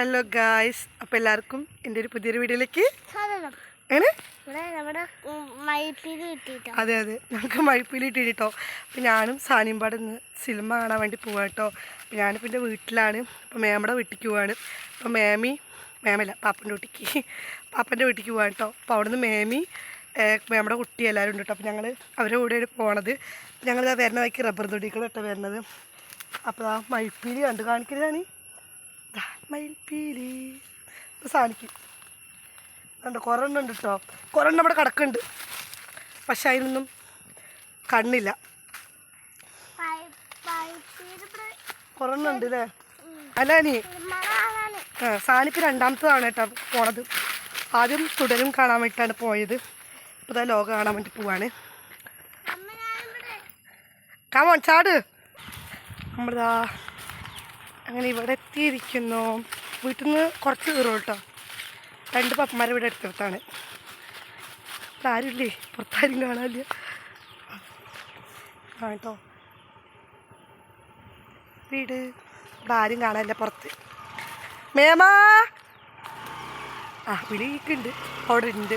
Hello guys അപ്പോൾ എല്ലാവർക്കും എന്റെ ഒരു പുതിയൊരു വീഡിയോയിലേക്ക് അതെ അതെ. നമുക്ക് മഴപ്പിൽ ഇട്ടിട്ടോ. അപ്പോൾ ഞാനും സാനിയമ്പാട് ഇന്ന് സിനിമ കാണാൻ വേണ്ടി പോവാം കേട്ടോ. അപ്പോൾ ഞാനിപ്പോൾ എന്റെ വീട്ടിലാണ്. അപ്പോൾ മേമയുടെ വീട്ടിലേക്ക് പോവാണ്. അപ്പോൾ മേമി മേമല്ല പാപ്പന്റെ വീട്ടിലേക്ക് പാപ്പന്റെ വീട്ടിലേക്ക് പോവാണ് കേട്ടോ. അപ്പോൾ അവിടുന്ന് മേമി നമ്മുടെ മേമയുടെ കുട്ടി എല്ലാവരും ഉണ്ട് കേട്ടോ. അപ്പോൾ ഞങ്ങൾ അവരുടെ കൂടെയാണ് പോണത്. ഞങ്ങൾ വരുന്ന വഴിക്ക് റബ്ബർ തൊടിക്കണം കേട്ടോ വരുന്നത്. അപ്പോൾ ആ മഴപ്പീലി കണ്ട് കാണിക്കുന്നതാണ് ദാ മയിൽപ്പീലി ഇത് സാധിക്കും ഉണ്ട് കുറേ എണ്ണം ഉണ്ട് കേട്ടോ കുറേ ഇവിടെ കിടക്കുന്നുണ്ട്. പക്ഷെ അതിനൊന്നും കണ്ണില്ല. കുറേ ഉണ്ട് അല്ലേ അല്ല നീ ആ സാനിപ്പ് രണ്ടാമത്തതാണ് കേട്ടോ പോണത്. ആദ്യം തുടരും കാണാൻ വേണ്ടിയിട്ടാണ് പോയത്. ഇപ്പോൾ ലോകം കാണാൻ വേണ്ടി പോവാണ്. കാമോ ചാട്. നമ്മളിതാ അങ്ങനെ ഇവിടെ എത്തിയിരിക്കുന്നു. വീട്ടിൽ നിന്ന് കുറച്ച് ദൂരം കേട്ടോ. രണ്ട് പപ്പന്മാരെ ഇവിടെ എടുത്തെടുത്താണ് ഇവിടെ ആരുമില്ലേ? പുറത്താരും കാണാനില്ല. ആ കേട്ടോ. വീട്. ഇവിടെ ആരും കാണാനില്ല പുറത്ത്. മേമാ! ആ വിളിക്കുണ്ട് അവിടെ ഉണ്ട്.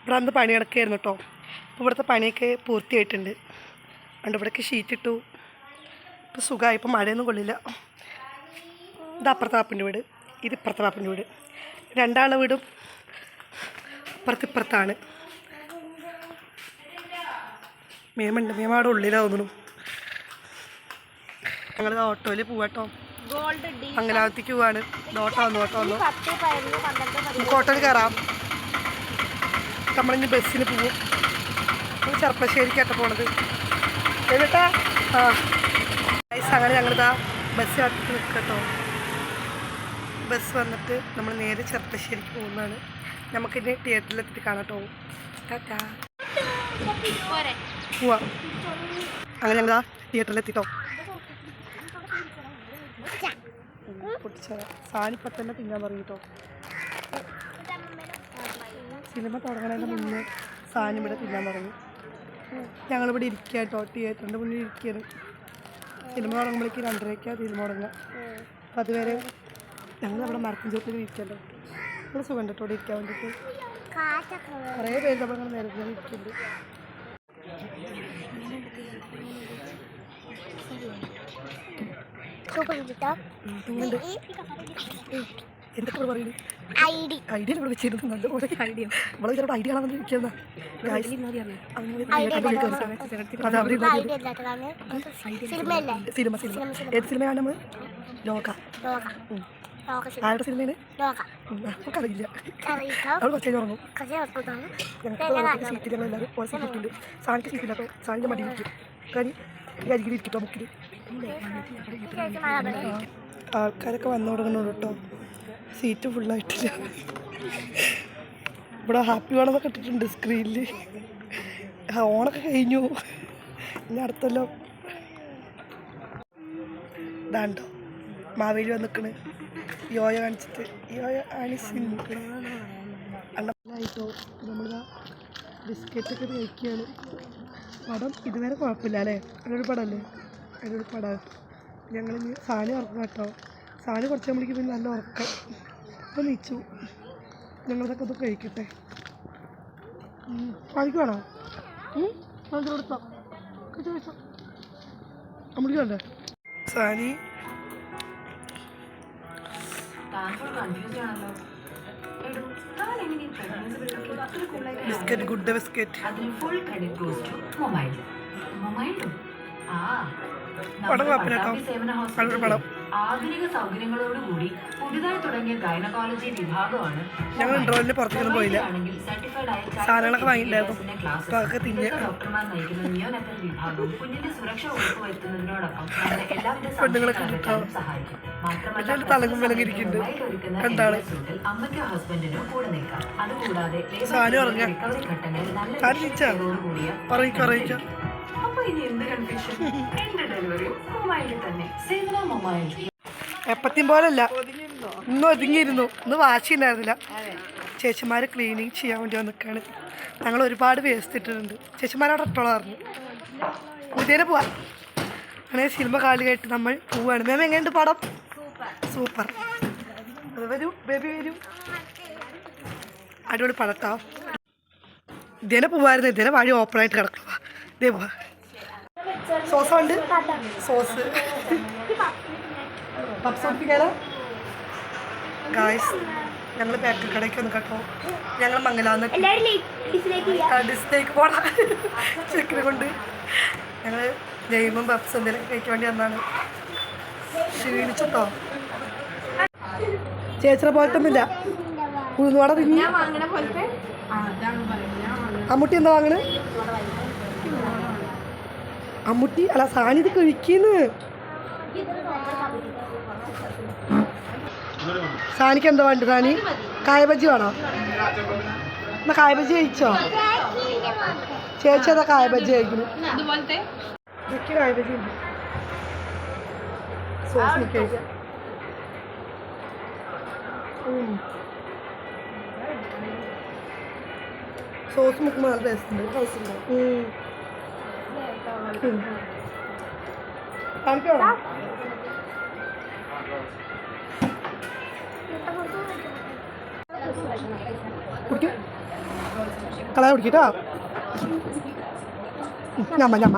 ഇവിടെ അന്ന് പണി കിടക്കായിരുന്നു കേട്ടോ ഇവിടുത്തെ പണിയൊക്കെ പൂർത്തിയായിട്ടുണ്ട്. അതുകൊണ്ട് ഇവിടേക്ക് ഷീറ്റ് ഇട്ടു. ഇപ്പോൾ സുഖമായി. ഇപ്പോൾ മഴയൊന്നും കൊള്ളില്ല. ഇത് അപ്പുറത്തെ പാപ്പിന്റെ വീട്. ഇത് ഇപ്പുറത്തെ പാപ്പിന്റെ വീട്. രണ്ടാളെ വീടും അപ്പുറത്തിപ്പുറത്താണ് മേമുണ്ട്. മേമാടെ അവിടെ ഉള്ളിലാണ് തോന്നുന്നു. ഞങ്ങൾ ഓട്ടോയിൽ പോവാട്ടോ. മംഗലാപത്തിക്ക് പോവാണ്. ഓട്ടോ വന്നു ഓട്ടോ വന്നു. നമുക്ക് ഓട്ടോയിൽ കയറാം നമ്മളിനി ബസ്സിന് പോവും. ചെറുപ്പശ്ശേരിക്കാട്ടോ പോണത്. എന്നിട്ടാ ആ. ഗൈസ് അങ്ങനെ ഞങ്ങളിതാ ബസ് കാത്തിട്ട് നിൽക്കട്ടോ ബസ് വന്നിട്ട് നമ്മൾ നേരെ ചെറുപ്പശ്ശേരിക്ക് പോകുന്നതാണ്. നമുക്കിനി തിയേറ്ററിലെത്തിട്ട് കാണാട്ടോ. ടാറ്റാ. പോവാം. അങ്ങനെ ഞങ്ങൾ തിയേറ്ററിലെത്തിട്ടോ പൊട്ടിച്ച സാനിപ്പം തന്നെ തിന്നാൻ തുടങ്ങിട്ടോ. സിനിമ തുടങ്ങണതിന് മുന്നേ സാനിവിടെ തിന്നാൻ തുടങ്ങി. ഞങ്ങളിവിടെ ഇരിക്കുക കേട്ടോ തിയേറ്ററിന്റെ മുന്നിൽ ഇരിക്കുകയാണ് സിനിമ തുടങ്ങുമ്പോഴേക്ക് രണ്ടരയ്ക്കാണ് സിനിമ തുടങ്ങുക അപ്പം അതുവരെ ഞങ്ങൾ അവിടെ മരത്തിൻ ചോട്ടിൽ ഇരിക്കണ്ടോ നല്ല സുഖം കേട്ടോ ഇരിക്കാൻ വേണ്ടിയിട്ട് കുറേ പേര് നമ്മൾ നേരത്തെ ഇരിക്കുന്നുണ്ട്. സൂപ്പർ കിട്ടോ. എന്തൊക്കെ പറയുന്നത്? ഐഡിയ ഇവിടെ വെച്ചിരുന്നത്? ഐഡിയ ചിലപ്പോൾ കാണാൻ ഇരിക്കുന്ന സിനിമ സിനിമ. ഏത് സിനിമയാണ് നമ്മൾ ലോക. ലോക. ലോക സിനിമ. ആരുടെ സിനിമയാണ്? ലോക. ഉം, നമുക്കറിയില്ല. അറിയിട്ടോ അവൾ കുറച്ച് കഴിഞ്ഞ് ഉറങ്ങും. കഥ ഓർക്കുന്നതാണ് ഞങ്ങൾക്ക് സീറ്റിൽ ഞങ്ങൾ എല്ലാവരും ഓരോ സീറ്റ് ഇട്ടുണ്ട് സാധനത്തിൽ സീറ്റില്ല അപ്പോൾ സാധനം മടി ഇരിക്കും കാര്യം ഈ അരികിൽ ഇരിക്കട്ടോ മുക്കിൽ ആൾക്കാരൊക്കെ വന്നു തുടങ്ങുന്നുണ്ട് കേട്ടോ സീറ്റ് ഫുള്ളായിട്ടില്ല. ഇവിടെ ഹാപ്പി വേണമെന്നൊക്കെ ഇട്ടിട്ടുണ്ട് സ്ക്രീനിൽ ഓണൊക്കെ കഴിഞ്ഞു. ഇനി അടുത്തല്ലോ. ഇതാണ്ടോ മാവേലി വന്നിക്കണ് യോയ കാണിച്ചിട്ട്. യോയ ആണിസിന്നു അണ്ണായിട്ടോ നമ്മളിതാ ബിസ്ക്കറ്റൊക്കെ കഴിക്കുകയാണ് പടം ഇതുവരെ കുഴപ്പമില്ല അല്ലേ? അതൊരു പടമല്ലേ അതൊരു പടം. ഞങ്ങളിനി സാധനം ഇറക്കാം കേട്ടോ സാധനം കുറച്ച് നമ്മൾക്ക് പിന്നെ നല്ല ഉറക്കം. അപ്പോൾ നീച്ചു. ഞങ്ങളിതൊക്കെ അത് കഴിക്കട്ടെ. പാലിക്ക് വേണോ? കൊടുത്തോ നമ്മൾക്ക് വേണ്ടേ? സാനി. Biscuit good biscuit. പടം. സേവന നല്ലൊരു പടം. ആധുനിക സൗകര്യങ്ങളോടുകൂടി പുതുതായി തുടങ്ങിയ ഗൈനക്കോളജി വിഭാഗമാണ് ഞങ്ങൾ ഇന്റർവെല്ലിന് പുറത്തേക്കൊന്നും പോയില്ല. സാധനങ്ങളൊക്കെ അതൊക്കെ ഡോക്ടർമാർ നയിക്കുന്ന നിയോനത്തൽ വിഭാഗവും കുഞ്ഞിന്റെ സുരക്ഷ ഉറപ്പുവരുത്തുന്നതിനോടൊപ്പം എല്ലാവിധ സംരക്ഷണ സഹായിക്കും. സൂട്ടിൽ അമ്മയ്ക്കോ ഹസ്ബൻഡിനോ കൂടെ നിൽക്കാം. അതുകൂടാതെ റിക്കവറി ഘട്ടങ്ങളിൽ നല്ല? കൂടിയ അപ്പൊ ഇനി എന്ത് കൺഫ്യൂഷൻ എന്റെ ഡെലിവറി മൊബൈലിൽ തന്നെ. സേവന മൊബൈൽ എപ്പത്തെയും പോലല്ല. ഇന്ന് ഒതുങ്ങിയിരുന്നു. ഇന്ന് വാശി ഉണ്ടായിരുന്നില്ല ചേച്ചിമാർ ക്ലീനിങ് ചെയ്യാൻ വേണ്ടി വന്നിക്കാണ്. ഞങ്ങൾ ഒരുപാട് വേസ്റ്റ് ഇട്ടിട്ടുണ്ട്. ചേച്ചിമാരവിടെ ഇട്ടോളാം പറഞ്ഞു. പുതിയനെ പോവാ. അങ്ങനെ സിനിമ കാലി കേട്ട് നമ്മൾ പോവാണ്. മാം എങ്ങനെയുണ്ട് പടം? സൂപ്പർ. അത് വരൂ ബേബി വരൂ. അടിപൊളി പടട്ടോ ദിന പോവായിരുന്നു. ദിന വഴി ഓപ്പണായിട്ട് കിടക്കുക സോസ് ഉണ്ട്. സോസ്. പപ്സ് ഗായ്സ് ഞങ്ങൾ ബേക്കറി കടയ്ക്ക് ഒന്ന് കേട്ടോ. ഞങ്ങൾ മംഗലാന്ന് ഡിസ്ലേക്ക് പോടാ. ചെക്കിനെ കൊണ്ട്. ഞങ്ങൾ ജൈവം പപ്സ് എന്തെങ്കിലും കഴിക്കാൻ വേണ്ടി വന്നാണ്. ക്ഷീണിച്ചിട്ടോ? ചേച്ചിനെ പോലത്തൊന്നുമില്ല. ഉഴുന്നുവട തിന്നി. അമ്മുട്ടി എന്താ വാങ്ങണ്? അമ്മുട്ടി അല്ല സാനി ഇത് കഴിക്കുന്നു. സാനിക്ക് എന്താ വേണ്ട സാനി? കായബജി വേണോ? എന്നാ കായബജി കഴിച്ചോ? ചേച്ചി അതാ കായബജി കഴിക്കുന്നു. എനിക്ക് കായബജി ഉണ്ട്. സോസ് മിക്ക. സോസ് മുക്കുമ്പോൾ നല്ല ടേസ്റ്റ് ഉണ്ട്. ടേസ്റ്റ് ഉണ്ട്. കുടിക്കും കളയാ കുടിക്കട്ടോ ഞമ്മ ഞമ്മ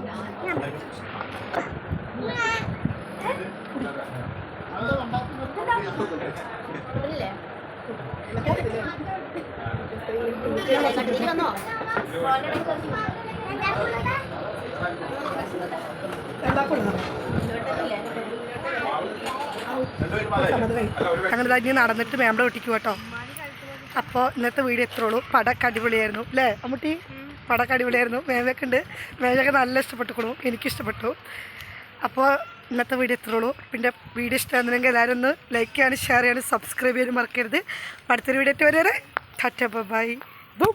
അങ്ങനെ തന്നെ നടന്നിട്ട് മേമ്പടെ വീട്ടിക്ക് കേട്ടോ. അപ്പോൾ ഇന്നത്തെ വീഡിയോ എത്ര ഉള്ളൂ. പടക്ക് അടിപൊളിയായിരുന്നു. അല്ലേ അമ്മൂട്ടി? പടക്ക് അടിപൊളിയായിരുന്നു. മേമയൊക്കെ ഉണ്ട്. മേമയൊക്കെ നല്ല ഇഷ്ടപ്പെട്ടുക്കണു. എനിക്ക് ഇഷ്ടപ്പെട്ടു അപ്പോൾ ഇന്നത്തെ വീഡിയോ എത്ര ഉള്ളൂ. പിന്നെ വീഡിയോ ഇഷ്ടമായിരുന്നെങ്കിൽ എല്ലാവരും ഒന്ന് ലൈക്ക് ചെയ്യാനും ഷെയർ ചെയ്യാനും സബ്സ്ക്രൈബ് ചെയ്യാനും മറക്കരുത്. അടുത്തൊരു വീഡിയോ വരെ. Tata by boom